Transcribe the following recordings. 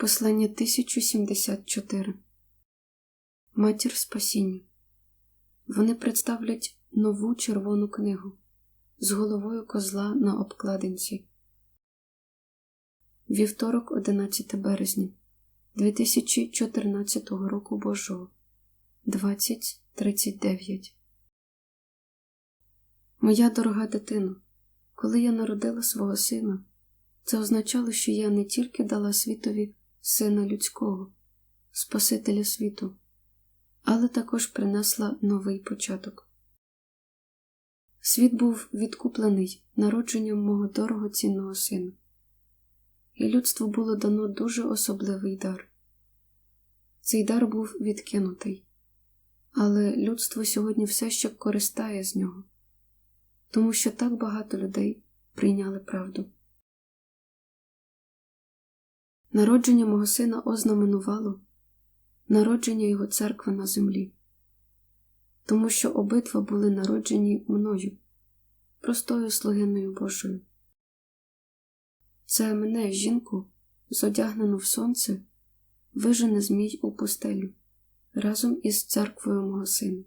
Послання 1074 Матір Спасіння. Вони представлять нову червону книгу з головою козла на обкладинці. Вівторок, 11 березня 2014 року Божого 20.39 Моя дорога дитино, коли я народила свого сина, це означало, що я не тільки дала світові Сина Людського, Спасителя світу, але також принесла новий початок. Світ був відкуплений народженням мого дорогоцінного сина, і людству було дано дуже особливий дар. Цей дар був відкинутий, але людство сьогодні все ще користає з нього, тому що так багато людей прийняли правду. Народження мого сина ознаменувало народження його церкви на землі, тому що обидва були народжені мною, простою слугиною Божою. Це мене, жінку, зодягнену в сонце, вижене змій у пустелю разом із церквою мого сина.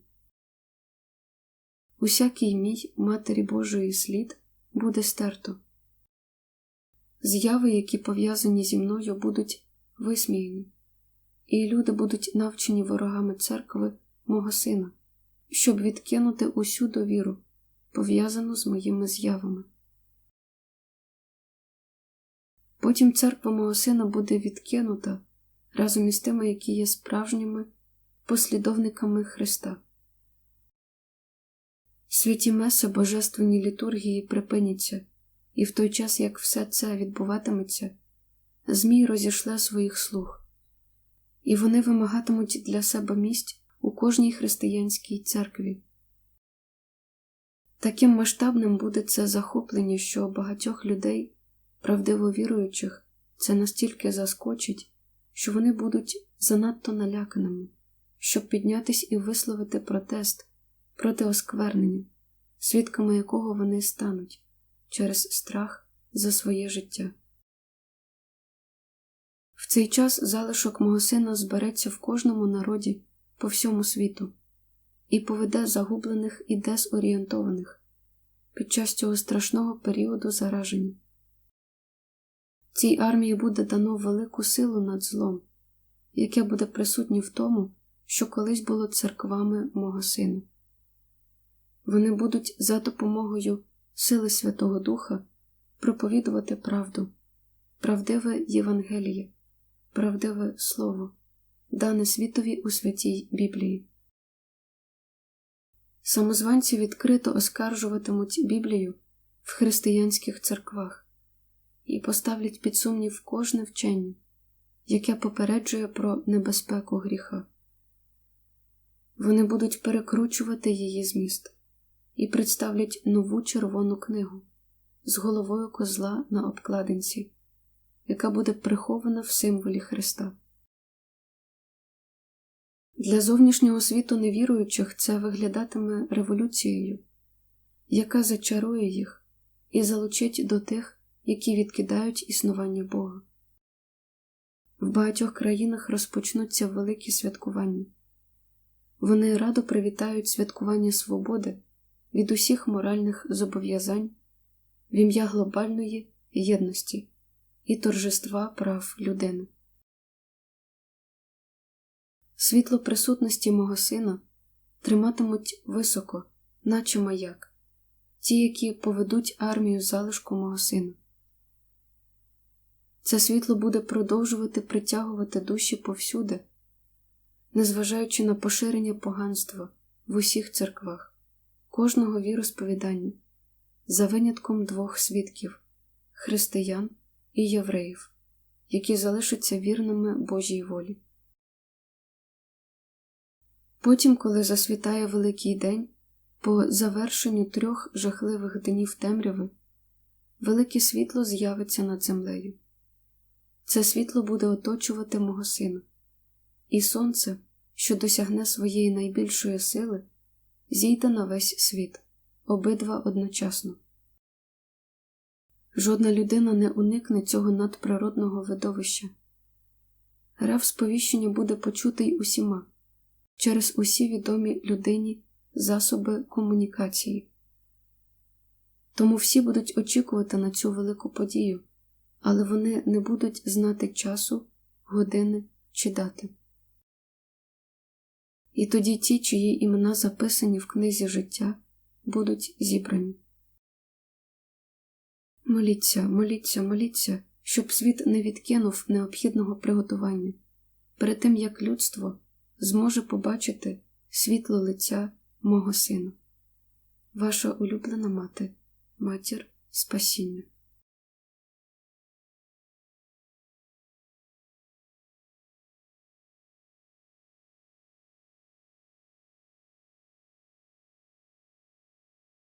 Усякий мій Матері Божої слід буде стерто. Зяви, які пов'язані зі мною, будуть висміяні, і люди будуть навчені ворогами церкви мого сина, щоб відкинути усю довіру, пов'язану з моїми з'явами. Потім церква мого сина буде відкинута разом із тими, які є справжніми послідовниками Христа. Святі меси божественні літургії припиняться. І в той час, як все це відбуватиметься, Змій розішле своїх слуг, і вони вимагатимуть для себе місць у кожній християнській церкві. Таким масштабним буде це захоплення, що багатьох людей, правдиво віруючих, це настільки заскочить, що вони будуть занадто наляканими, щоб піднятись і висловити протест проти осквернення, свідками якого вони стануть через страх за своє життя. В цей час залишок мого сина збереться в кожному народі по всьому світу і поведе загублених і дезорієнтованих під час цього страшного періоду зараження. Цій армії буде дано велику силу над злом, яке буде присутнє в тому, що колись було церквами мого сина. Вони будуть за допомогою сили Святого Духа проповідувати правду, правдиве Євангеліє, правдиве Слово, дане світові у святій Біблії. Самозванці відкрито оскаржуватимуть Біблію в християнських церквах і поставлять під сумнів кожне вчення, яке попереджує про небезпеку гріха. Вони будуть перекручувати її зміст і представлять нову червону книгу з головою козла на обкладинці, яка буде прихована в символі Христа. Для зовнішнього світу невіруючих це виглядатиме революцією, яка зачарує їх і залучить до тих, які відкидають існування Бога. В багатьох країнах розпочнуться великі святкування. Вони радо привітають святкування свободи від усіх моральних зобов'язань в ім'я глобальної єдності і торжества прав людини. Світло присутності мого сина триматимуть високо, наче маяк, ті, які поведуть армію залишку мого сина. Це світло буде продовжувати притягувати душі повсюди, незважаючи на поширення поганства в усіх церквах кожного віросповідання, за винятком двох свідків християн і євреїв, які залишаться вірними Божій волі. Потім, коли засвітає Великий день, по завершенню трьох жахливих днів темряви, велике світло з'явиться над землею. Це світло буде оточувати мого сина, і сонце, що досягне своєї найбільшої сили, зійде на весь світ, обидва одночасно. Жодна людина не уникне цього надприродного видовища, рев сповіщення буде почутий усіма через усі відомі людині засоби комунікації. Тому всі будуть очікувати на цю велику подію, але вони не будуть знати часу, години чи дати. І тоді ті, чиї імена записані в книзі життя, будуть зібрані. Моліться, моліться, моліться, щоб світ не відкинув необхідного приготування перед тим як людство зможе побачити світло лиця мого сина. Ваша улюблена мати, матір спасіння.